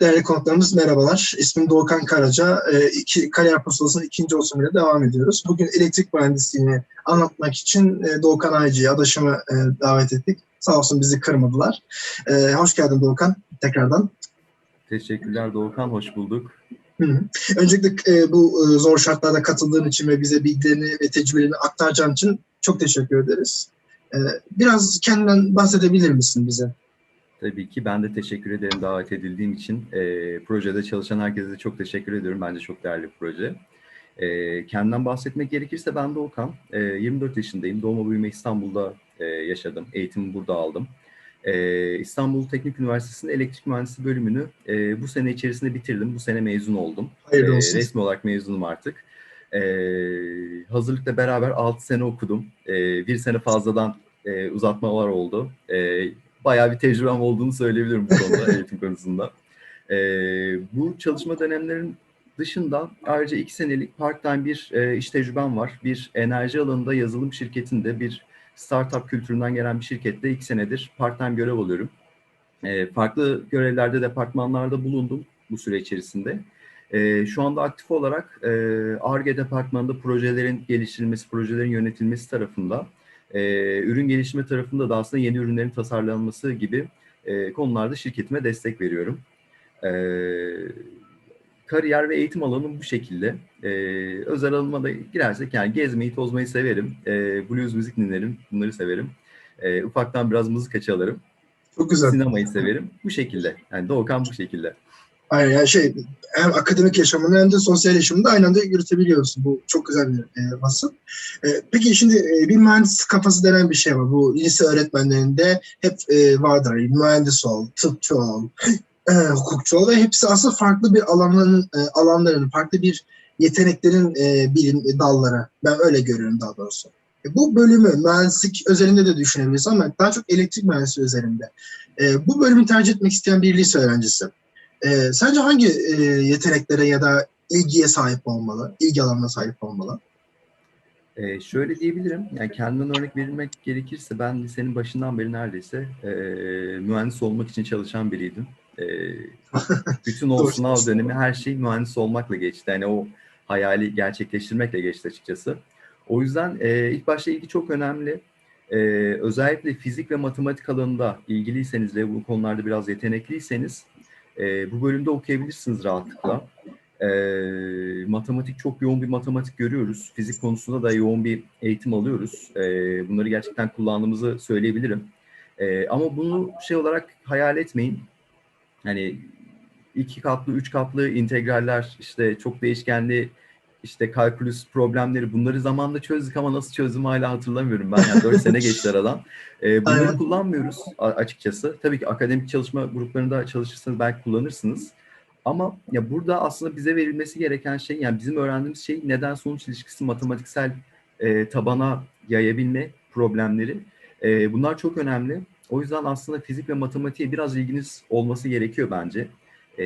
Değerli konuklarımız merhabalar. İsmim Doğukan Karaca. E, iki, kariyer pusulasının ikinci olsumuyla devam ediyoruz. Bugün elektrik mühendisliğini anlatmak için e, Doğukan Aycı'yı, adaşımı e, davet ettik. Sağ olsun bizi kırmadılar. E, hoş geldin Doğukan tekrardan. Teşekkürler Doğukan, hoş bulduk. Hı hı. Öncelikle e, bu e, zor şartlarda katıldığın için ve bize bilgilerini ve tecrübelerini aktaracağın için çok teşekkür ederiz. E, biraz kendinden bahsedebilir misin bize? Tabii ki ben de teşekkür ederim davet edildiğim için. E, projede çalışan herkese de çok teşekkür ediyorum. Bence çok değerli bir proje. E, kendimden bahsetmek gerekirse ben Doğukan. E, 24 yaşındayım. Doğma büyüme İstanbul'da e, yaşadım. Eğitimi burada aldım. E, İstanbul Teknik Üniversitesi'nin elektrik mühendisliği bölümünü e, bu sene içerisinde bitirdim. Bu sene mezun oldum. Hayırlı olsun. E, resmi olarak mezunum artık. E, hazırlıkla beraber 6 sene okudum. E, bir sene fazladan e, uzatmalar oldu. E, bayağı bir tecrübem olduğunu söyleyebilirim bu konuda eğitim konusunda. E, bu çalışma dönemlerin dışında ayrıca iki senelik part-time bir e, iş tecrübem var. Bir enerji alanında yazılım şirketinde bir startup kültüründen gelen bir şirkette iki senedir part-time görev alıyorum. E, farklı görevlerde, departmanlarda bulundum bu süre içerisinde. E, şu anda aktif olarak e, ARGE departmanında projelerin geliştirilmesi, projelerin yönetilmesi tarafında e, ürün geliştirme tarafında da aslında yeni ürünlerin tasarlanması gibi e, konularda şirketime destek veriyorum. E, kariyer ve eğitim alanım bu şekilde. E, özel alanıma da girersek yani gezmeyi, tozmayı severim. E, blues müzik dinlerim, bunları severim. E, ufaktan biraz mızıka çalarım. Çok güzel. Sinemayı severim. Bu şekilde. Yani Doğukan bu şekilde. Aynen yani şey hem akademik yaşamını hem de sosyal yaşamını aynı anda yürütebiliyorsun. Bu çok güzel bir e, vasıf. E, peki şimdi e, bir mühendis kafası denen bir şey var. Bu lise öğretmenlerinde hep e, vardır. Yani mühendis ol, tıpçı ol, e, hukukçu ol ve hepsi aslında farklı bir alanların e, alanların, farklı bir yeteneklerin e, bilim dalları. Ben öyle görüyorum daha doğrusu. E, bu bölümü mühendislik özelinde de düşünebiliriz ama daha çok elektrik mühendisliği özelinde. E, bu bölümü tercih etmek isteyen bir lise öğrencisi. Ee, sence hangi e, yeteneklere ya da ilgiye sahip olmalı, ilgi alanına sahip olmalı? Ee, şöyle diyebilirim, yani kendimden örnek verilmek gerekirse ben lisenin başından beri neredeyse e, mühendis olmak için çalışan biriydim. E, bütün o sınav dönemi her şey mühendis olmakla geçti. Yani o hayali gerçekleştirmekle geçti açıkçası. O yüzden e, ilk başta ilgi çok önemli. E, özellikle fizik ve matematik alanında ilgiliyseniz ve bu konularda biraz yetenekliyseniz e, bu bölümde okuyabilirsiniz rahatlıkla. E, matematik çok yoğun bir matematik görüyoruz. Fizik konusunda da yoğun bir eğitim alıyoruz. E, bunları gerçekten kullandığımızı söyleyebilirim. E, ama bunu şey olarak hayal etmeyin. Hani iki katlı, üç katlı integraller, işte çok değişkenli işte kalkülüs problemleri bunları zamanla çözdük ama nasıl çözdüm hala hatırlamıyorum ben. Yani 4 sene geçti aradan. Ee, bunları Aynen. kullanmıyoruz açıkçası. Tabii ki akademik çalışma gruplarında çalışırsanız belki kullanırsınız. Ama ya burada aslında bize verilmesi gereken şey yani bizim öğrendiğimiz şey neden sonuç ilişkisi matematiksel e, tabana yayabilme problemleri. E, bunlar çok önemli. O yüzden aslında fizik ve matematiğe biraz ilginiz olması gerekiyor bence. E,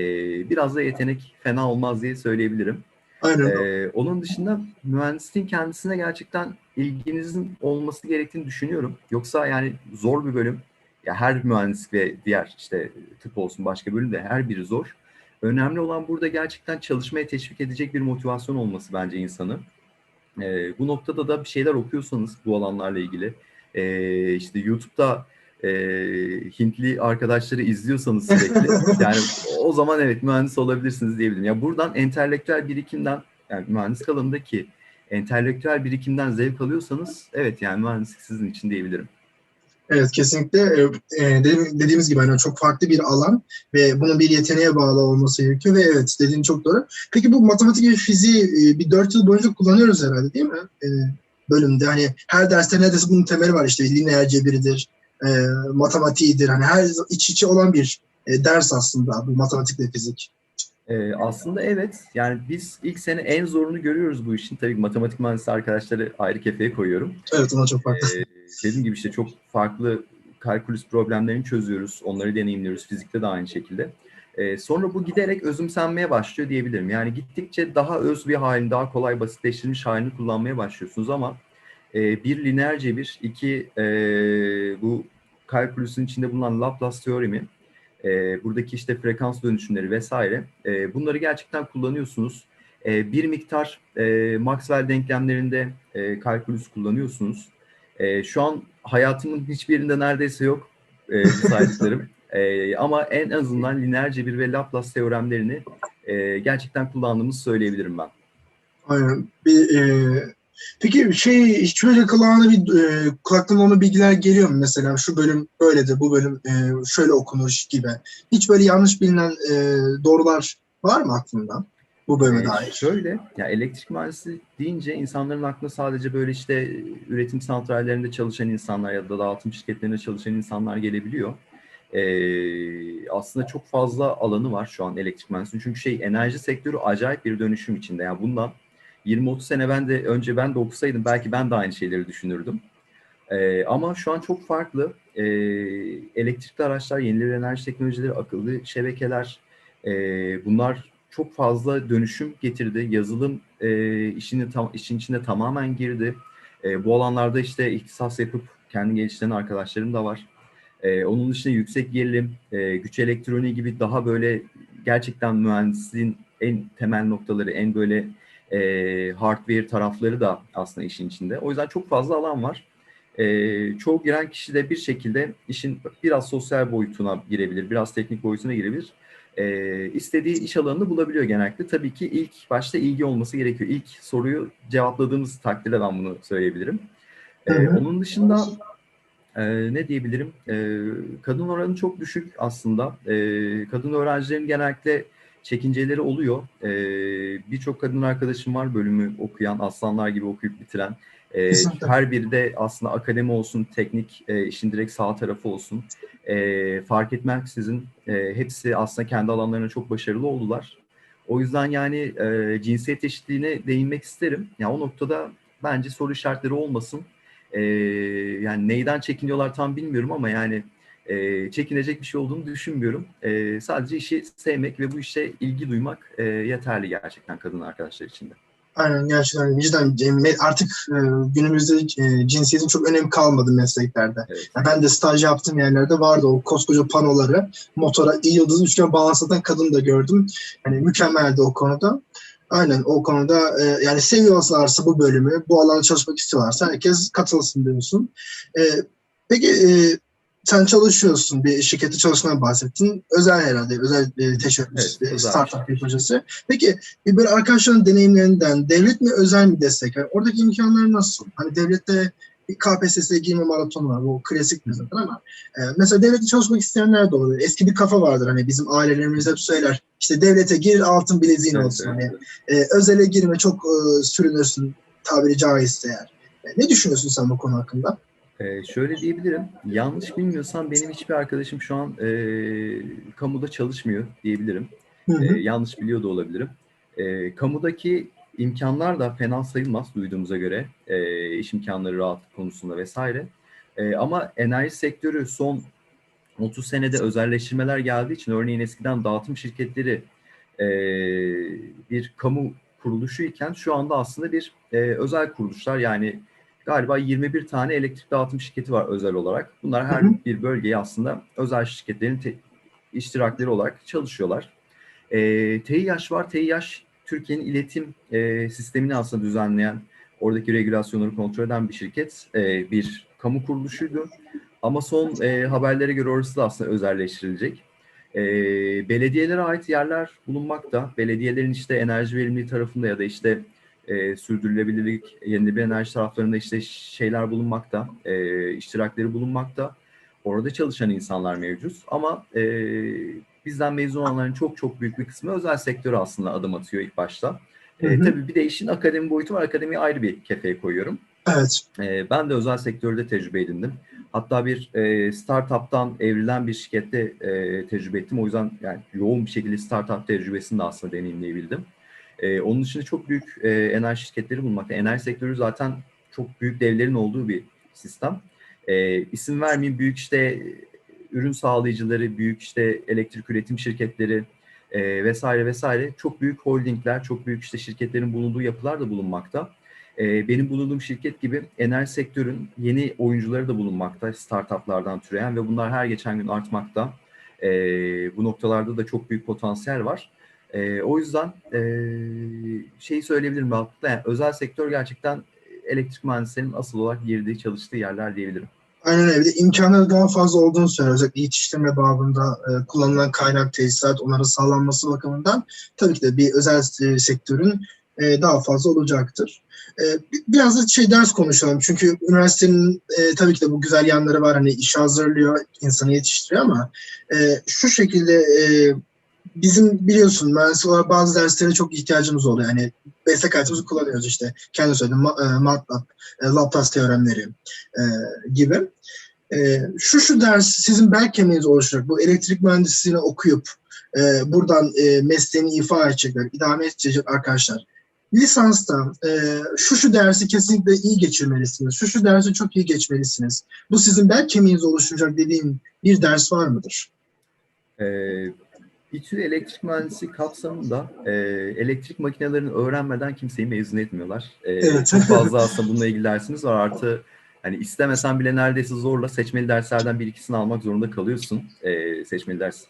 biraz da yetenek fena olmaz diye söyleyebilirim. Aynen. Ee, onun dışında mühendisliğin kendisine gerçekten ilginizin olması gerektiğini düşünüyorum. Yoksa yani zor bir bölüm. Ya her mühendislik ve diğer işte tıp olsun başka bölüm de her biri zor. Önemli olan burada gerçekten çalışmaya teşvik edecek bir motivasyon olması bence insanı. Ee, bu noktada da bir şeyler okuyorsanız bu alanlarla ilgili ee, işte YouTube'da e, Hintli arkadaşları izliyorsanız sürekli yani o zaman evet mühendis olabilirsiniz diyebilirim. Ya buradan entelektüel birikimden yani mühendislik alanındaki entelektüel birikimden zevk alıyorsanız evet yani mühendislik sizin için diyebilirim. Evet kesinlikle e, e, dediğim- dediğimiz gibi hani çok farklı bir alan ve bunun bir yeteneğe bağlı olması gerekiyor ve evet dediğin çok doğru. Peki bu matematik ve fiziği e, bir dört yıl boyunca kullanıyoruz herhalde değil mi? E, bölümde hani her derste neredeyse bunun temeli var işte lineer cebiridir, e, matematiğidir. Hani her iç içe olan bir e, ders aslında bu matematik ve fizik. Ee, aslında evet yani biz ilk sene en zorunu görüyoruz bu işin. Tabii matematik mühendisi arkadaşları ayrı kefeye koyuyorum. Evet ona çok farklı. Ee, dediğim gibi işte çok farklı kalkülüs problemlerini çözüyoruz. Onları deneyimliyoruz. Fizikte de aynı şekilde. Ee, sonra bu giderek özümsenmeye başlıyor diyebilirim. Yani gittikçe daha öz bir halini, daha kolay basitleştirilmiş halini kullanmaya başlıyorsunuz ama e, bir lineer cebir, iki e, bu kalkülüsün içinde bulunan Laplace teoremi e, buradaki işte frekans dönüşümleri vesaire e, bunları gerçekten kullanıyorsunuz. E, bir miktar e, Maxwell denklemlerinde e, kalkülüs kullanıyorsunuz. E, şu an hayatımın hiçbirinde neredeyse yok e, bu saydıklarım. E, ama en azından lineer cebir ve Laplace teoremlerini e, gerçekten kullandığımızı söyleyebilirim ben. Aynen. Bir, e, peki şey hiç böyle kulağına bir e, kulaktan ona bilgiler geliyor mu mesela şu bölüm böyledir bu bölüm e, şöyle okunur gibi. Hiç böyle yanlış bilinen e, doğrular var mı aklında bu bölüme Ee, dair? şöyle, ya elektrik mühendisi deyince insanların aklına sadece böyle işte üretim santrallerinde çalışan insanlar ya da dağıtım şirketlerinde çalışan insanlar gelebiliyor. Ee, aslında çok fazla alanı var şu an elektrik mühendisliğinin. Çünkü şey enerji sektörü acayip bir dönüşüm içinde. Yani bundan 20-30 sene ben de önce ben de okusaydım belki ben de aynı şeyleri düşünürdüm. Ee, ama şu an çok farklı. Ee, elektrikli araçlar, yenilenebilir enerji teknolojileri, akıllı şebekeler, e, bunlar çok fazla dönüşüm getirdi. Yazılım e, işini tam, işin içine tamamen girdi. E, bu alanlarda işte ihtisas yapıp kendi geliştiren arkadaşlarım da var. E, onun dışında yüksek gerilim, e, güç elektroniği gibi daha böyle gerçekten mühendisliğin en temel noktaları, en böyle e, hardware tarafları da aslında işin içinde. O yüzden çok fazla alan var. E, çoğu giren kişi de bir şekilde işin biraz sosyal boyutuna girebilir, biraz teknik boyutuna girebilir e, istediği iş alanını bulabiliyor genellikle. Tabii ki ilk başta ilgi olması gerekiyor. İlk soruyu cevapladığımız takdirde ben bunu söyleyebilirim. E, Hı hı. onun dışında e, ne diyebilirim? E, kadın oranı çok düşük aslında. E, kadın öğrencilerin genellikle çekinceleri oluyor. E, Birçok kadın arkadaşım var bölümü okuyan, aslanlar gibi okuyup bitiren. E, her biri de aslında akademi olsun, teknik, e, işin direkt sağ tarafı olsun. E, fark etmeksizin e, hepsi aslında kendi alanlarına çok başarılı oldular. O yüzden yani e, cinsiyet eşitliğine değinmek isterim. Ya o noktada bence soru işaretleri olmasın. E, yani neyden çekiniyorlar tam bilmiyorum ama yani e, çekinecek bir şey olduğunu düşünmüyorum. E, sadece işi sevmek ve bu işe ilgi duymak e, yeterli gerçekten kadın arkadaşlar için de. Aynen gerçekten e, artık e, günümüzde e, cinsiyetin çok önemi kalmadı mesleklerde. Evet. Ya ben de staj yaptığım yerlerde vardı o koskoca panoları motora yıldız üçgen bağlansatan kadın da gördüm. Hani mükemmeldi o konuda. Aynen o konuda e, yani seviyorlarsa bu bölümü, bu alanda çalışmak istiyorlarsa herkes katılsın diyorsun. E, peki e, sen çalışıyorsun, bir şirkette çalışmaya bahsettin. Özel herhalde, özel e, teşebbüs, Evet, e, özel startup bir projesi. Peki bir böyle arkadaşların deneyimlerinden devlet mi özel mi destek? Yani oradaki imkanlar nasıl? Hani devlette bir KPSS'ye girme maratonu var. Bu klasik bir zaten ama e, mesela devlette çalışmak isteyenler de oluyor. Eski bir kafa vardır hani bizim ailelerimiz hep söyler. İşte devlete gir altın bileziğin Evet, olsun. evet. Hani, e, özele girme çok e, sürünürsün tabiri caizse eğer. E, ne düşünüyorsun sen bu konu hakkında? Ee, şöyle diyebilirim. Yanlış bilmiyorsam benim hiçbir arkadaşım şu an e, kamuda çalışmıyor diyebilirim. Hı hı. E, yanlış biliyor da olabilirim. E, kamudaki imkanlar da fena sayılmaz duyduğumuza göre. E, iş imkanları rahatlık konusunda vesaire. E, ama enerji sektörü son 30 senede özelleştirmeler geldiği için örneğin eskiden dağıtım şirketleri e, bir kamu kuruluşu iken şu anda aslında bir e, özel kuruluşlar yani galiba 21 tane elektrik dağıtım şirketi var özel olarak. Bunlar her Hı hı. bir bölgeye aslında özel şirketlerin te- iştirakleri olarak çalışıyorlar. E, TİH var. TİH Türkiye'nin iletim e, sistemini aslında düzenleyen, oradaki regülasyonları kontrol eden bir şirket, e, bir kamu kuruluşuydu. Ama son e, haberlere göre orası da aslında özelleştirilecek. E, belediyelere ait yerler bulunmakta. Belediyelerin işte enerji verimliliği tarafında ya da işte e, sürdürülebilirlik, yenilenebilir enerji taraflarında işte şeyler bulunmakta, e, iştirakleri bulunmakta. Orada çalışan insanlar mevcut. Ama e, bizden mezun olanların çok çok büyük bir kısmı özel sektöre aslında adım atıyor ilk başta. E, Hı tabii bir de işin akademi boyutu var. Akademiyi ayrı bir kefeye koyuyorum. Evet. E, ben de özel sektörde tecrübe edindim. Hatta bir e, startup'tan evrilen bir şirkette e, tecrübe ettim. O yüzden yani yoğun bir şekilde startup tecrübesini de aslında deneyimleyebildim. E, onun dışında çok büyük e, enerji şirketleri bulunmakta. Enerji sektörü zaten çok büyük devlerin olduğu bir sistem. E, isim vermeyeyim büyük işte ürün sağlayıcıları, büyük işte elektrik üretim şirketleri e, vesaire vesaire çok büyük holdingler, çok büyük işte şirketlerin bulunduğu yapılar da bulunmakta. E, benim bulunduğum şirket gibi enerji sektörün yeni oyuncuları da bulunmakta, startuplardan türeyen ve bunlar her geçen gün artmakta. E, bu noktalarda da çok büyük potansiyel var. E, o yüzden e, şeyi söyleyebilirim rahatlıkla. Yani özel sektör gerçekten elektrik mühendislerinin asıl olarak girdiği, çalıştığı yerler diyebilirim. Aynen öyle. İmkanları daha fazla olduğunu söylüyor. Özellikle yetiştirme babında e, kullanılan kaynak, tesisat, onların sağlanması bakımından tabii ki de bir özel e, sektörün e, daha fazla olacaktır. E, biraz da şey ders konuşalım. Çünkü üniversitenin e, tabii ki de bu güzel yanları var. Hani iş hazırlıyor, insanı yetiştiriyor ama e, şu şekilde e, bizim biliyorsun mühendis olarak bazı derslere çok ihtiyacımız oluyor. Yani meslek hayatımızı kullanıyoruz işte. Kendi söyledim e, MATLAB, e, Laplace teoremleri e, gibi. E, şu şu ders sizin bel kemiğiniz oluşacak. Bu elektrik mühendisliğini okuyup e, buradan e, mesleğini ifa edecekler, idame edecek arkadaşlar. Lisansta e, şu şu dersi kesinlikle iyi geçirmelisiniz. Şu şu dersi çok iyi geçmelisiniz. Bu sizin bel kemiğinizi oluşturacak dediğim bir ders var mıdır? Ee, İTÜ elektrik mühendisi kapsamında e, elektrik makinelerini öğrenmeden kimseyi mezun etmiyorlar. E, Evet. Çok fazla aslında bununla ilgili dersimiz var. Artı hani istemesen bile neredeyse zorla seçmeli derslerden bir ikisini almak zorunda kalıyorsun. E, seçmeli ders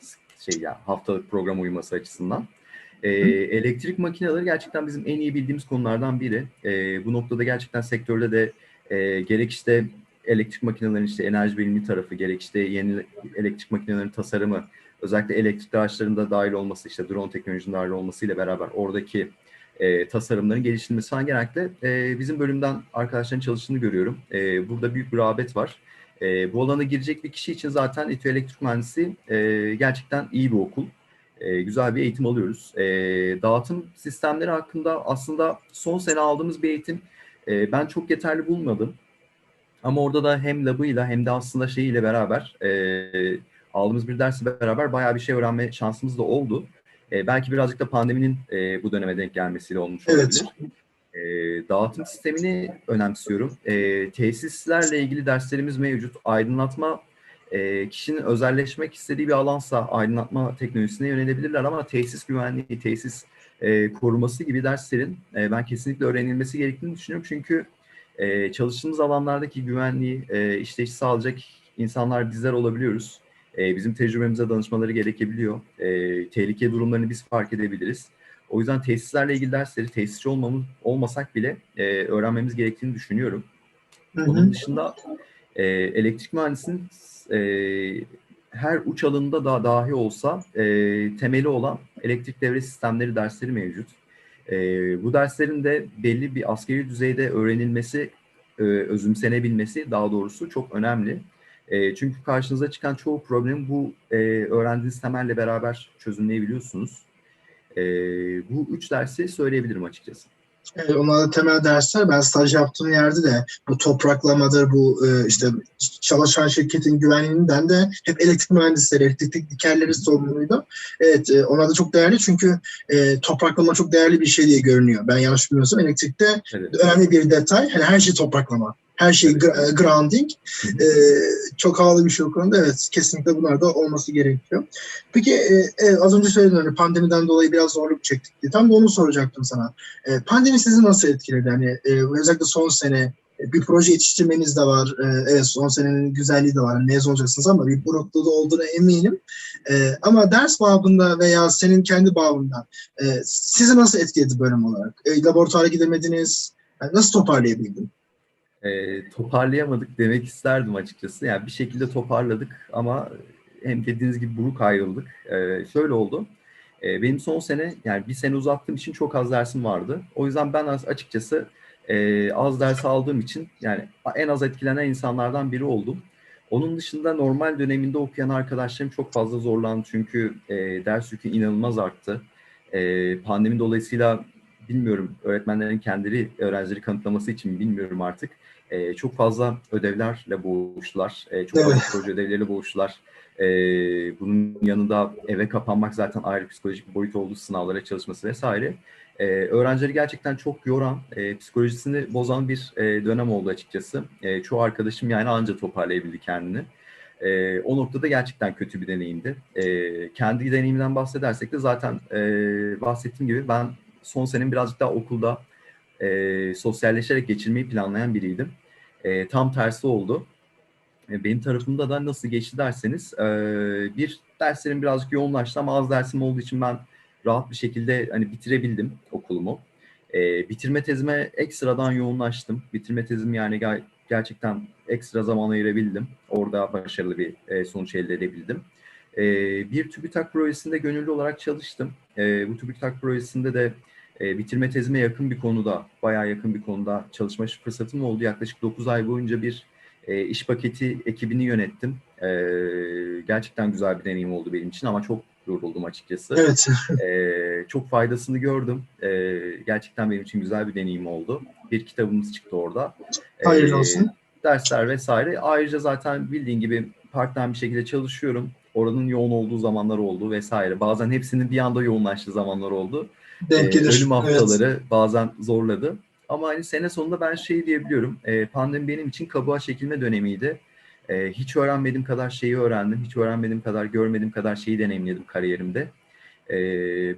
şey ya haftalık program uyuması açısından. E, elektrik makineleri gerçekten bizim en iyi bildiğimiz konulardan biri. E, bu noktada gerçekten sektörde de e, gerek işte elektrik makinelerin işte enerji bilimi tarafı, gerek işte yeni elektrik makinelerin tasarımı, özellikle elektrik araçlarında dahil olması, işte drone teknolojisinin dahil olmasıyla beraber oradaki e, tasarımların geliştirilmesi falan genellikle e, bizim bölümden arkadaşların çalıştığını görüyorum. E, burada büyük bir rağbet var. E, bu alana girecek bir kişi için zaten İTÜ Elektrik Mühendisi e, gerçekten iyi bir okul. E, güzel bir eğitim alıyoruz. E, dağıtım sistemleri hakkında aslında son sene aldığımız bir eğitim e, ben çok yeterli bulmadım. Ama orada da hem labıyla hem de aslında şeyiyle beraber e, aldığımız bir dersle beraber bayağı bir şey öğrenme şansımız da oldu. E, belki birazcık da pandeminin e, bu döneme denk gelmesiyle olmuş Evet. olabilir. E, dağıtım sistemini önemsiyorum. E, tesislerle ilgili derslerimiz mevcut. Aydınlatma e, kişinin özelleşmek istediği bir alansa aydınlatma teknolojisine yönelebilirler ama tesis güvenliği, tesis e, koruması gibi derslerin e, ben kesinlikle öğrenilmesi gerektiğini düşünüyorum. Çünkü e, çalıştığımız alanlardaki güvenliği e, işleyiş sağlayacak insanlar bizler olabiliyoruz. E, bizim tecrübemize danışmaları gerekebiliyor. E, tehlike durumlarını biz fark edebiliriz. O yüzden tesislerle ilgili dersleri tesisçi olmamız, olmasak bile e, öğrenmemiz gerektiğini düşünüyorum. Hı hı. Onun dışında e, elektrik mühendisinin e, her uç alanında da dahi olsa e, temeli olan elektrik devre sistemleri dersleri mevcut. E, bu derslerin de belli bir askeri düzeyde öğrenilmesi, e, özümsenebilmesi daha doğrusu çok önemli. E, çünkü karşınıza çıkan çoğu problemi bu e, öğrendiğiniz temelle beraber çözümleyebiliyorsunuz. E, bu üç dersi söyleyebilirim açıkçası. Evet, onlar da temel dersler. Ben staj yaptığım yerde de bu topraklamadır, bu e, işte çalışan şirketin güvenliğinden de hep elektrik mühendisleri, elektrik teknikerleri sorumluydu. Evet, e, onlar da çok değerli çünkü e, topraklama çok değerli bir şey diye görünüyor. Ben yanlış bilmiyorsam elektrikte Evet. önemli bir detay. Hani her şey topraklama. Her şey gra- grounding. E, çok havalı bir şey o konuda. Evet, kesinlikle bunlar da olması gerekiyor. Peki e, evet, az önce söyledin hani pandemiden dolayı biraz zorluk çektik diye. Tam da onu soracaktım sana. E, pandemi sizi nasıl etkiledi? Hani e, özellikle son sene e, bir proje yetiştirmeniz de var. E, evet son senenin güzelliği de var. Hani mezun olacaksınız ama bir bu noktada olduğuna eminim. E, ama ders babında veya senin kendi babından e, sizi nasıl etkiledi bölüm olarak? E, laboratuvara gidemediniz. Yani nasıl toparlayabildin? E, toparlayamadık demek isterdim açıkçası. Yani bir şekilde toparladık ama hem dediğiniz gibi buruk ayrıldık. E, şöyle oldu. E, benim son sene yani bir sene uzattığım için çok az dersim vardı. O yüzden ben açıkçası e, az ders aldığım için yani en az etkilenen insanlardan biri oldum. Onun dışında normal döneminde okuyan arkadaşlarım çok fazla zorlandı çünkü e, ders yükü inanılmaz arttı. E, pandemi dolayısıyla bilmiyorum öğretmenlerin kendileri öğrencileri kanıtlaması için bilmiyorum artık. E, çok fazla ödevlerle boğuştular. E, çok fazla Evet. proje ödevleriyle boğuştular. E, bunun yanında eve kapanmak zaten ayrı psikolojik bir boyut oldu. Sınavlara çalışması vesaire. E, öğrencileri gerçekten çok yoran, e, psikolojisini bozan bir e, dönem oldu açıkçası. E, çoğu arkadaşım yani anca toparlayabildi kendini. E, o noktada gerçekten kötü bir deneyimdi. E, kendi deneyimden bahsedersek de zaten e, bahsettiğim gibi ben son senem birazcık daha okulda e, sosyalleşerek geçirmeyi planlayan biriydim. E, tam tersi oldu. E, Benim tarafımda da nasıl geçti derseniz e, bir derslerim birazcık yoğunlaştı ama az dersim olduğu için ben rahat bir şekilde hani bitirebildim okulumu. E, bitirme tezime ekstradan yoğunlaştım. Bitirme tezim yani ger- gerçekten ekstra zaman ayırabildim. Orada başarılı bir e, sonuç elde edebildim. E, bir TÜBİTAK projesinde gönüllü olarak çalıştım. E, bu TÜBİTAK projesinde de e, bitirme tezime yakın bir konuda, bayağı yakın bir konuda çalışma fırsatım oldu. Yaklaşık 9 ay boyunca bir e, iş paketi ekibini yönettim. E, gerçekten güzel bir deneyim oldu benim için ama çok yoruldum açıkçası. Evet. E, çok faydasını gördüm. E, gerçekten benim için güzel bir deneyim oldu. Bir kitabımız çıktı orada. E, Hayırlı olsun. Dersler vesaire. Ayrıca zaten bildiğin gibi part-time bir şekilde çalışıyorum. Oranın yoğun olduğu zamanlar oldu vesaire. Bazen hepsinin bir anda yoğunlaştığı zamanlar oldu. Denk Ee, gelir. ölüm Evet. haftaları bazen zorladı. Ama hani sene sonunda ben şey diyebiliyorum. E, pandemi benim için kabuğa çekilme dönemiydi. E, hiç öğrenmediğim kadar şeyi öğrendim. Hiç öğrenmediğim kadar, görmediğim kadar şeyi deneyimledim kariyerimde. E,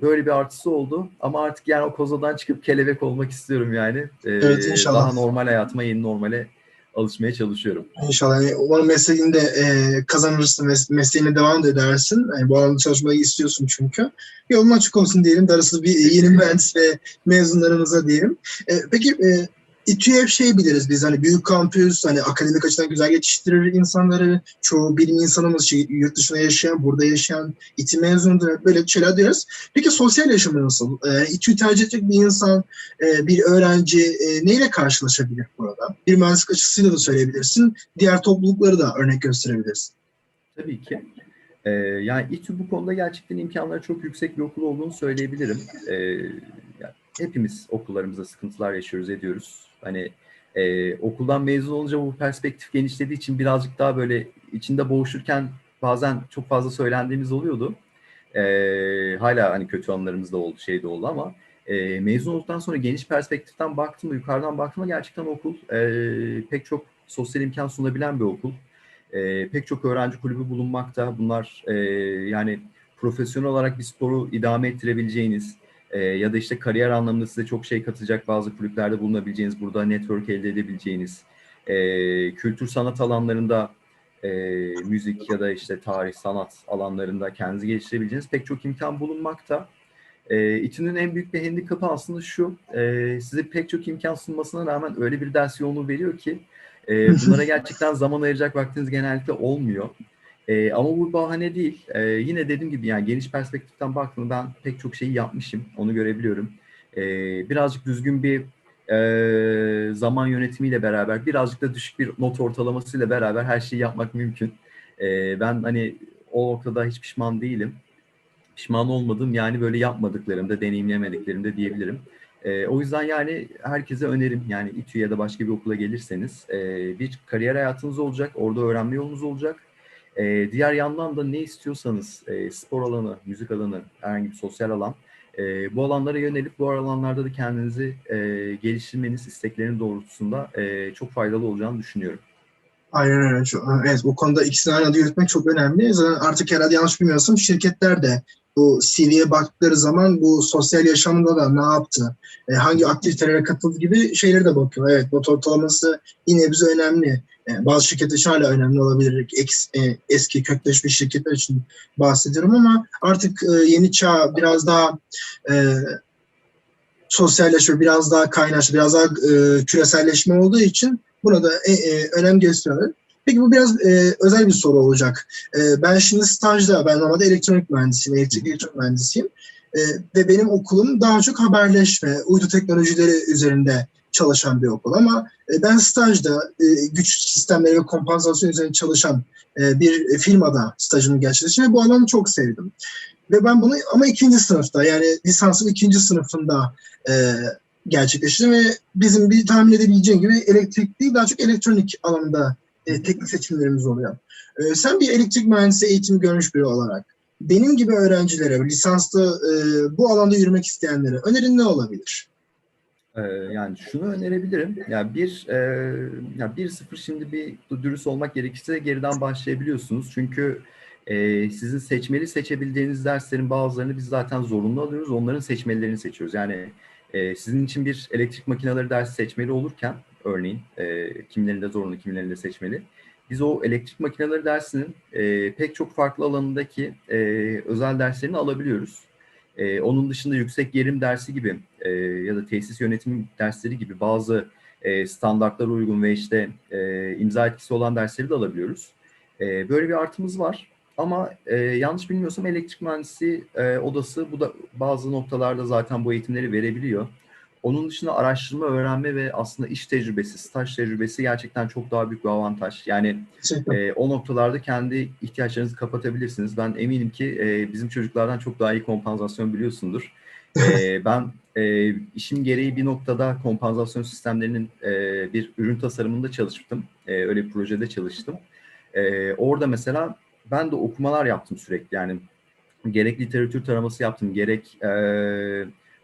böyle bir artısı oldu. Ama artık yani o kozadan çıkıp kelebek olmak istiyorum yani. E, Evet, inşallah. Daha normal hayatıma, yeni normale alışmaya çalışıyorum. İnşallah. Yani umarım mesleğinde e, kazanırsın, mes- mesleğine devam edersin. Yani bu alanda çalışmayı istiyorsun çünkü. Yolun açık olsun diyelim. Darısı bir yeni mühendis ve mezunlarımıza diyelim. E, peki e, İTÜ'ye şey biliriz biz hani büyük kampüs, hani akademik açıdan güzel yetiştirir insanları. Çoğu bilim insanımız şey, yurt dışında yaşayan, burada yaşayan, İTÜ mezunudur. Böyle şeyler diyoruz. Peki sosyal yaşamı nasıl? E, İTÜ'yü tercih edecek bir insan, e, bir öğrenci e, neyle karşılaşabilir burada? Bir mühendislik açısıyla da söyleyebilirsin. Diğer toplulukları da örnek gösterebilirsin. Tabii ki. Ee, yani İTÜ bu konuda gerçekten imkanları çok yüksek bir okul olduğunu söyleyebilirim. Ee, yani hepimiz okullarımızda sıkıntılar yaşıyoruz, ediyoruz. Hani e, okuldan mezun olunca bu perspektif genişlediği için birazcık daha böyle içinde boğuşurken bazen çok fazla söylendiğimiz oluyordu. Ee, hala hani kötü anlarımız da oldu, şey de oldu ama e, mezun olduktan sonra geniş perspektiften baktığımda, yukarıdan baktığımda gerçekten okul e, pek çok sosyal imkan sunabilen bir okul. E, pek çok öğrenci kulübü bulunmakta. Bunlar e, yani profesyonel olarak bir sporu idame ettirebileceğiniz e, ya da işte kariyer anlamında size çok şey katacak bazı kulüplerde bulunabileceğiniz, burada network elde edebileceğiniz, e, kültür sanat alanlarında e, müzik ya da işte tarih, sanat alanlarında kendinizi geliştirebileceğiniz pek çok imkan bulunmakta. E, İTÜ'nün en büyük bir handikapı aslında şu, e, size pek çok imkan sunmasına rağmen öyle bir ders yoğunluğu veriyor ki e, bunlara gerçekten zaman ayıracak vaktiniz genellikle olmuyor. E, ama bu bahane değil. E, yine dediğim gibi yani geniş perspektiften baktığımda ben pek çok şeyi yapmışım. Onu görebiliyorum. E, birazcık düzgün bir e, zaman yönetimiyle beraber, birazcık da düşük bir not ortalamasıyla beraber her şeyi yapmak mümkün. E, ben hani o noktada hiç pişman değilim. Pişman olmadım yani böyle yapmadıklarımda, deneyimlemediklerimde diyebilirim. E, o yüzden yani herkese önerim yani İTÜ ya da başka bir okula gelirseniz e, bir kariyer hayatınız olacak, orada öğrenme yolunuz olacak. E, diğer yandan da ne istiyorsanız e, spor alanı, müzik alanı, herhangi bir sosyal alan e, bu alanlara yönelip bu alanlarda da kendinizi e, geliştirmeniz isteklerin doğrultusunda e, çok faydalı olacağını düşünüyorum. Aynen öyle. Evet bu konuda ikisini aynı anda yürütmek çok önemli. Zaten artık herhalde yanlış bilmiyorsam şirketler de bu CV'ye baktıkları zaman bu sosyal yaşamında da ne yaptı, e, hangi aktivitelere katıldı gibi şeyleri de bakıyor. Evet not ortalaması yine bize önemli. E, bazı şirketler için hala önemli olabilir. Eks- e, eski kökleşmiş şirketler için bahsediyorum ama artık e, yeni çağ biraz daha e, sosyalleşme, biraz daha kaynaşma, biraz daha e, küreselleşme olduğu için buna da e, e, önem gösteriyorlar. Peki bu biraz e, özel bir soru olacak. E, ben şimdi stajda, ben normalde elektronik mühendisiyim, elektrik elektronik mühendisiyim. E, ve benim okulum daha çok haberleşme, uydu teknolojileri üzerinde çalışan bir okul. Ama e, ben stajda e, güç sistemleri ve kompansasyon üzerine çalışan e, bir firmada stajımı gerçekleştirdim ve bu alanı çok sevdim. Ve ben bunu ama ikinci sınıfta yani lisansın ikinci sınıfında e, gerçekleştirdim ve bizim bir tahmin edebileceğin gibi elektrik değil daha çok elektronik alanında e, teknik seçimlerimiz oluyor. E, sen bir elektrik mühendisi eğitimi görmüş biri olarak benim gibi öğrencilere, lisanslı e, bu alanda yürümek isteyenlere önerin ne olabilir? Ee, yani şunu önerebilirim. Ya bir e, ya bir sıfır şimdi bir dürüst olmak gerekirse geriden başlayabiliyorsunuz. Çünkü e, sizin seçmeli seçebildiğiniz derslerin bazılarını biz zaten zorunlu alıyoruz. Onların seçmelerini seçiyoruz. Yani e, sizin için bir elektrik makineleri dersi seçmeli olurken örneğin e, kimilerinde zorunlu, kimilerinde seçmeli. biz o elektrik makineleri dersinin e, pek çok farklı alanındaki e, özel derslerini alabiliyoruz. E, onun dışında yüksek gerim dersi gibi e, ya da tesis yönetimi dersleri gibi bazı e, standartlara uygun ve işte e, imza etkisi olan dersleri de alabiliyoruz. E, böyle bir artımız var. Ama e, yanlış bilmiyorsam elektrik mühendisi e, odası bu da bazı noktalarda zaten bu eğitimleri verebiliyor. Onun dışında araştırma, öğrenme ve aslında iş tecrübesi, staj tecrübesi gerçekten çok daha büyük bir avantaj. Yani e, o noktalarda kendi ihtiyaçlarınızı kapatabilirsiniz. Ben eminim ki e, bizim çocuklardan çok daha iyi kompansasyon biliyorsundur. E, ben e, işim gereği bir noktada kompansasyon sistemlerinin e, bir ürün tasarımında çalıştım. E, öyle bir projede çalıştım. E, orada mesela ben de okumalar yaptım sürekli. Yani gerek literatür taraması yaptım, gerek e,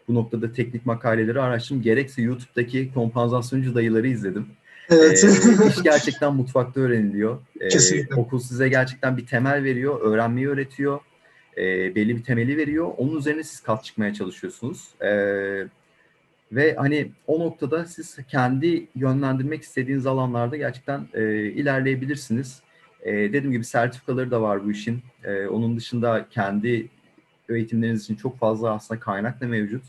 bu noktada teknik makaleleri araştırdım, gerekse YouTube'daki kompansasyoncu dayıları izledim. Evet. Ee, iş gerçekten mutfakta öğreniliyor. Ee, Kesinlikle. okul size gerçekten bir temel veriyor, öğrenmeyi öğretiyor. Ee, belli bir temeli veriyor. Onun üzerine siz kat çıkmaya çalışıyorsunuz. Ee, ve hani o noktada siz kendi yönlendirmek istediğiniz alanlarda gerçekten e, ilerleyebilirsiniz. E, dediğim gibi sertifikaları da var bu işin. E, onun dışında kendi eğitimleriniz için çok fazla aslında kaynak da mevcut.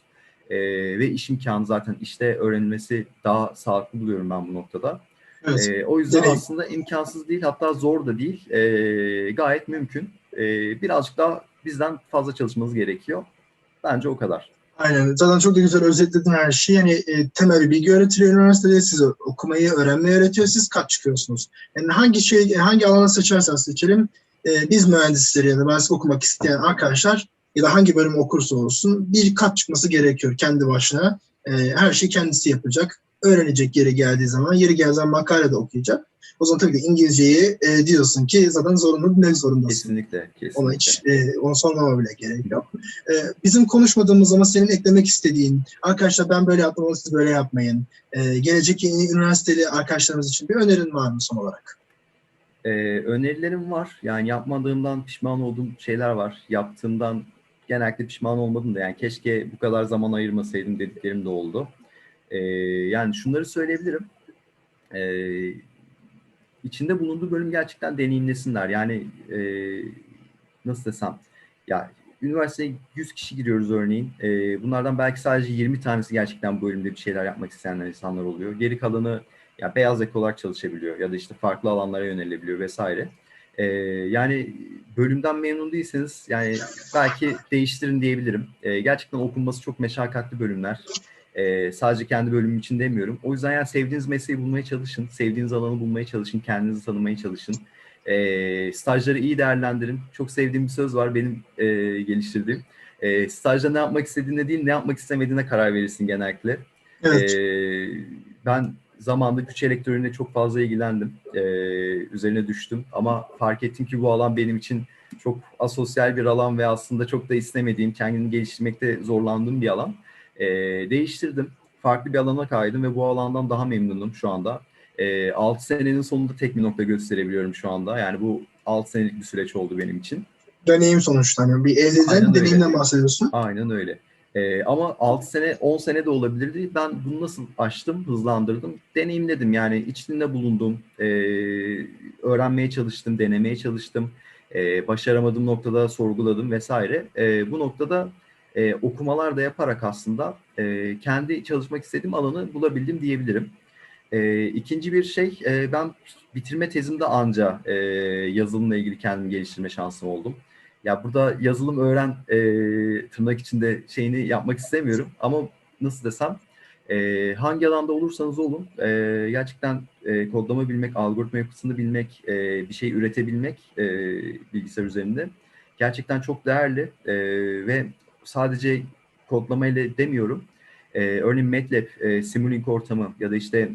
E, ve iş imkanı zaten işte öğrenilmesi daha sağlıklı buluyorum ben bu noktada. evet. E, o yüzden Deneyim. aslında imkansız değil hatta zor da değil. E, gayet mümkün. E, birazcık daha bizden fazla çalışmanız gerekiyor. Bence o kadar. Aynen. Zaten çok da güzel özetledin her şeyi. Yani e, temel bir bilgi öğretiliyor üniversitede. Size okumayı, öğrenmeyi öğretiyor. Siz kaç çıkıyorsunuz? Yani hangi şey, hangi alanı seçerseniz seçelim. e, biz mühendisleri ya da mühendislik okumak isteyen arkadaşlar ya da hangi bölüm okursa olsun bir kat çıkması gerekiyor kendi başına. E, her şeyi kendisi yapacak. Öğrenecek yeri geldiği zaman, yeri geldiği zaman makale de okuyacak. O zaman tabii ki İngilizceyi e, diyorsun ki zaten zorunlu bilmek zorundasın. Kesinlikle. kesinlikle. Ona hiç e, onu sormama bile gerek yok. E, bizim konuşmadığımız ama senin eklemek istediğin, arkadaşlar ben böyle yapmam, siz böyle yapmayın. E, gelecek üniversiteli arkadaşlarımız için bir önerin var mı son olarak? Ee, önerilerim var. Yani yapmadığımdan pişman olduğum şeyler var. Yaptığımdan genellikle pişman olmadım da yani keşke bu kadar zaman ayırmasaydım dediklerim de oldu. Ee, yani şunları söyleyebilirim. Ee, içinde bulunduğu bölüm gerçekten deneyimlesinler. Yani e, nasıl desem ya üniversiteye 100 kişi giriyoruz örneğin. Ee, bunlardan belki sadece 20 tanesi gerçekten bu bölümde bir şeyler yapmak isteyenler insanlar oluyor. Geri kalanı ya beyaz yaka olarak çalışabiliyor ya da işte farklı alanlara yönelebiliyor vesaire. Ee, yani bölümden memnun değilseniz yani belki değiştirin diyebilirim. Ee, gerçekten okunması çok meşakkatli bölümler. Ee, sadece kendi bölümüm için demiyorum. O yüzden yani sevdiğiniz mesleği bulmaya çalışın. Sevdiğiniz alanı bulmaya çalışın. Kendinizi tanımaya çalışın. Ee, stajları iyi değerlendirin. Çok sevdiğim bir söz var benim e, geliştirdiğim. E, stajda ne yapmak istediğine değil ne yapmak istemediğine karar verirsin genellikle. Evet. Ee, ben zamanında güç elektroniğine çok fazla ilgilendim. Ee, üzerine düştüm ama fark ettim ki bu alan benim için çok asosyal bir alan ve aslında çok da istemediğim, kendini geliştirmekte zorlandığım bir alan. Ee, değiştirdim. Farklı bir alana kaydım ve bu alandan daha memnunum şu anda. Ee, 6 senenin sonunda tek bir nokta gösterebiliyorum şu anda. Yani bu 6 senelik bir süreç oldu benim için. Deneyim sonuçta. Yani bir elde deneyimden bahsediyorsun. Aynen öyle. Ee, ama 6 sene, 10 sene de olabilirdi. Ben bunu nasıl açtım, hızlandırdım? Deneyimledim yani içinde bulundum, ee, öğrenmeye çalıştım, denemeye çalıştım. Ee, başaramadığım noktada sorguladım vesaire. Ee, bu noktada e, okumalar da yaparak aslında e, kendi çalışmak istediğim alanı bulabildim diyebilirim. E, ikinci bir şey, e, ben bitirme tezimde anca e, yazılımla ilgili kendimi geliştirme şansım oldum. Ya burada yazılım öğren e, tırnak içinde şeyini yapmak istemiyorum ama nasıl desem e, hangi alanda olursanız olun e, gerçekten e, kodlama bilmek, algoritma yapısını bilmek, e, bir şey üretebilmek e, bilgisayar üzerinde gerçekten çok değerli e, ve sadece kodlama ile demiyorum. E, örneğin MATLAB, e, Simulink ortamı ya da işte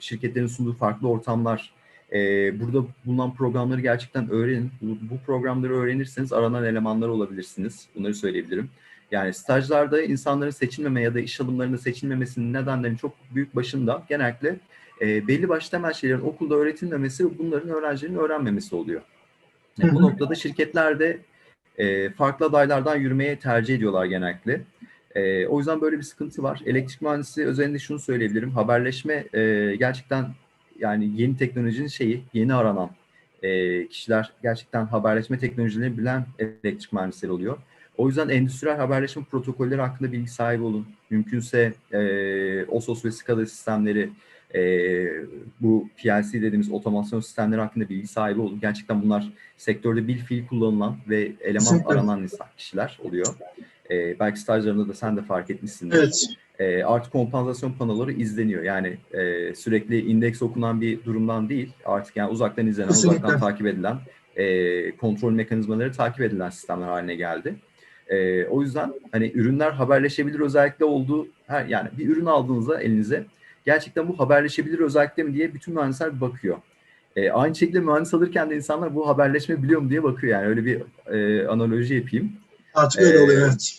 şirketlerin sunduğu farklı ortamlar ee, burada bulunan programları gerçekten öğrenin. Bu, bu programları öğrenirseniz aranan elemanlar olabilirsiniz. Bunları söyleyebilirim. Yani stajlarda insanların seçilmeme ya da iş alımlarında seçilmemesinin nedenlerinin çok büyük başında genellikle e, belli başlı temel şeylerin okulda öğretilmemesi ve bunların öğrencilerin öğrenmemesi oluyor. Yani bu noktada şirketler de e, farklı adaylardan yürümeye tercih ediyorlar genellikle. E, o yüzden böyle bir sıkıntı var. Elektrik mühendisi özelinde şunu söyleyebilirim. Haberleşme e, gerçekten yani yeni teknolojinin şeyi, yeni aranan e, kişiler gerçekten haberleşme teknolojilerini bilen elektrik mühendisleri oluyor. O yüzden endüstriyel haberleşme protokolleri hakkında bilgi sahibi olun. Mümkünse e, OSOS ve SCADA sistemleri, e, bu PLC dediğimiz otomasyon sistemleri hakkında bilgi sahibi olun. Gerçekten bunlar sektörde bil fiil kullanılan ve eleman aranan insan kişiler oluyor. E, belki stajlarında da sen de fark etmişsindir. Evet. E, artık kompansasyon panoları izleniyor. Yani e, sürekli indeks okunan bir durumdan değil. Artık yani uzaktan izlenen, Kesinlikle. uzaktan takip edilen, e, kontrol mekanizmaları takip edilen sistemler haline geldi. E, o yüzden hani ürünler haberleşebilir özellikle olduğu her yani bir ürün aldığınızda elinize gerçekten bu haberleşebilir özellikle mi diye bütün mühendisler bir bakıyor. E, aynı şekilde mühendis alırken de insanlar bu haberleşme biliyor mu diye bakıyor yani öyle bir e, analoji yapayım. Artık öyle Ee, oluyor evet.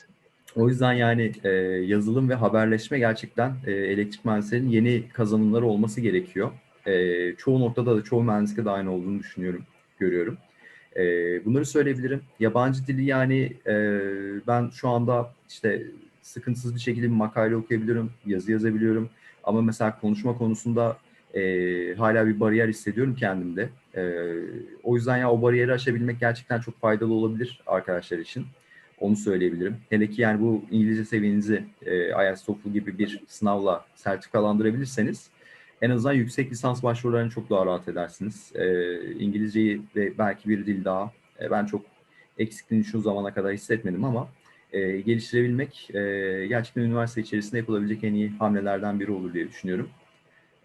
O yüzden yani e, yazılım ve haberleşme gerçekten e, elektrik mühendislerinin yeni kazanımları olması gerekiyor. E, çoğu noktada da çoğu mühendislikte de aynı olduğunu düşünüyorum, görüyorum. E, bunları söyleyebilirim. Yabancı dili yani e, ben şu anda işte sıkıntısız bir şekilde bir makale okuyabiliyorum, yazı yazabiliyorum. Ama mesela konuşma konusunda e, hala bir bariyer hissediyorum kendimde. E, o yüzden ya o bariyeri aşabilmek gerçekten çok faydalı olabilir arkadaşlar için. Onu söyleyebilirim. Hele ki yani bu İngilizce seviyenizi e, IELTS TOEFL gibi bir sınavla sertifikalandırabilirseniz en azından yüksek lisans başvurularını çok daha rahat edersiniz. E, İngilizceyi ve belki bir dil daha e, ben çok eksikliğini şu zamana kadar hissetmedim ama e, geliştirebilmek e, gerçekten üniversite içerisinde yapılabilecek en iyi hamlelerden biri olur diye düşünüyorum.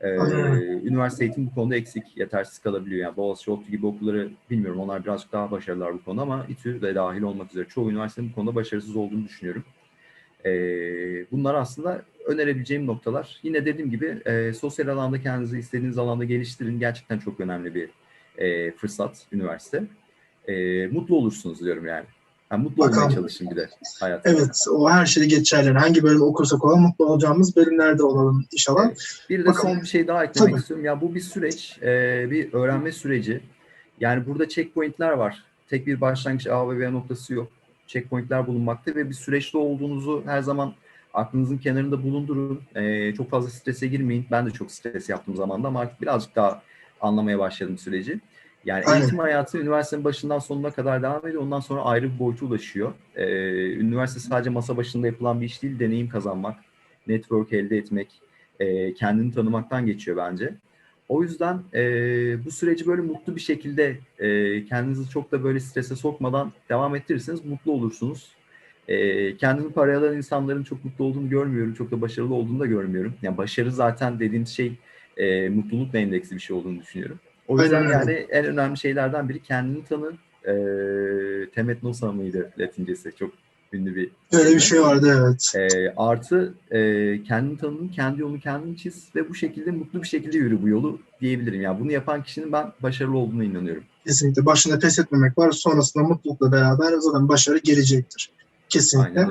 E, Anladım. üniversite eğitimi bu konuda eksik, yetersiz kalabiliyor. Yani Boğaziçi, ODTÜ gibi okulları bilmiyorum. Onlar birazcık daha başarılılar bu konuda ama İTÜ de dahil olmak üzere çoğu üniversitenin bu konuda başarısız olduğunu düşünüyorum. E, bunlar aslında önerebileceğim noktalar. Yine dediğim gibi e, sosyal alanda kendinizi istediğiniz alanda geliştirin. Gerçekten çok önemli bir e, fırsat üniversite. E, mutlu olursunuz diyorum yani. Yani mutlu olmaya Bakalım. çalışın bir de hayatta. Evet, o her şeyde geçerli. Hangi bölüm okursak olalım mutlu olacağımız bölümlerde olalım inşallah. Bir de Bakalım. son bir şey daha eklemek Tabii. istiyorum. Ya bu bir süreç, e, bir öğrenme süreci. Yani burada checkpointler var. Tek bir başlangıç A ve B noktası yok. Checkpointler bulunmakta ve bir süreçte olduğunuzu her zaman aklınızın kenarında bulundurun. E, çok fazla strese girmeyin. Ben de çok stres yaptığım zamanda ama artık birazcık daha anlamaya başladım süreci. Yani Aynen. eğitim hayatı üniversitenin başından sonuna kadar devam ediyor. Ondan sonra ayrı bir boyuta ulaşıyor. E, üniversite sadece masa başında yapılan bir iş değil, deneyim kazanmak, network elde etmek, e, kendini tanımaktan geçiyor bence. O yüzden e, bu süreci böyle mutlu bir şekilde e, kendinizi çok da böyle strese sokmadan devam ettirirseniz mutlu olursunuz. E, kendini paraya alan insanların çok mutlu olduğunu görmüyorum. Çok da başarılı olduğunu da görmüyorum. Yani başarı zaten dediğimiz şey e, mutlulukla endeksli bir şey olduğunu düşünüyorum. O yüzden Aynen yani en önemli şeylerden biri kendini tanı. E, Temet Nosa mıydı Latincesi? Çok ünlü bir Öyle bir şey vardı evet. e, artı e, kendini tanın, kendi yolunu kendin çiz ve bu şekilde mutlu bir şekilde yürü bu yolu diyebilirim. Yani bunu yapan kişinin ben başarılı olduğuna inanıyorum. Kesinlikle. Başında pes etmemek var. Sonrasında mutlulukla beraber zaten başarı gelecektir. Kesinlikle.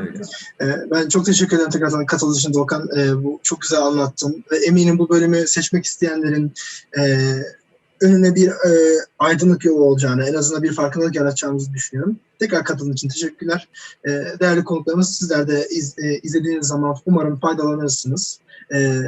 Ee, Ben çok teşekkür ederim tekrardan katıldığın için Doğukan. Ee, Bu çok güzel anlattın. Ve eminim bu bölümü seçmek isteyenlerin e, önüne bir e, aydınlık yolu olacağını, en azından bir farkındalık yaratacağımızı düşünüyorum. Tekrar katıldığın için teşekkürler. Ee, Değerli konuklarımız sizler de iz- e, izlediğiniz zaman umarım faydalanırsınız. Ee,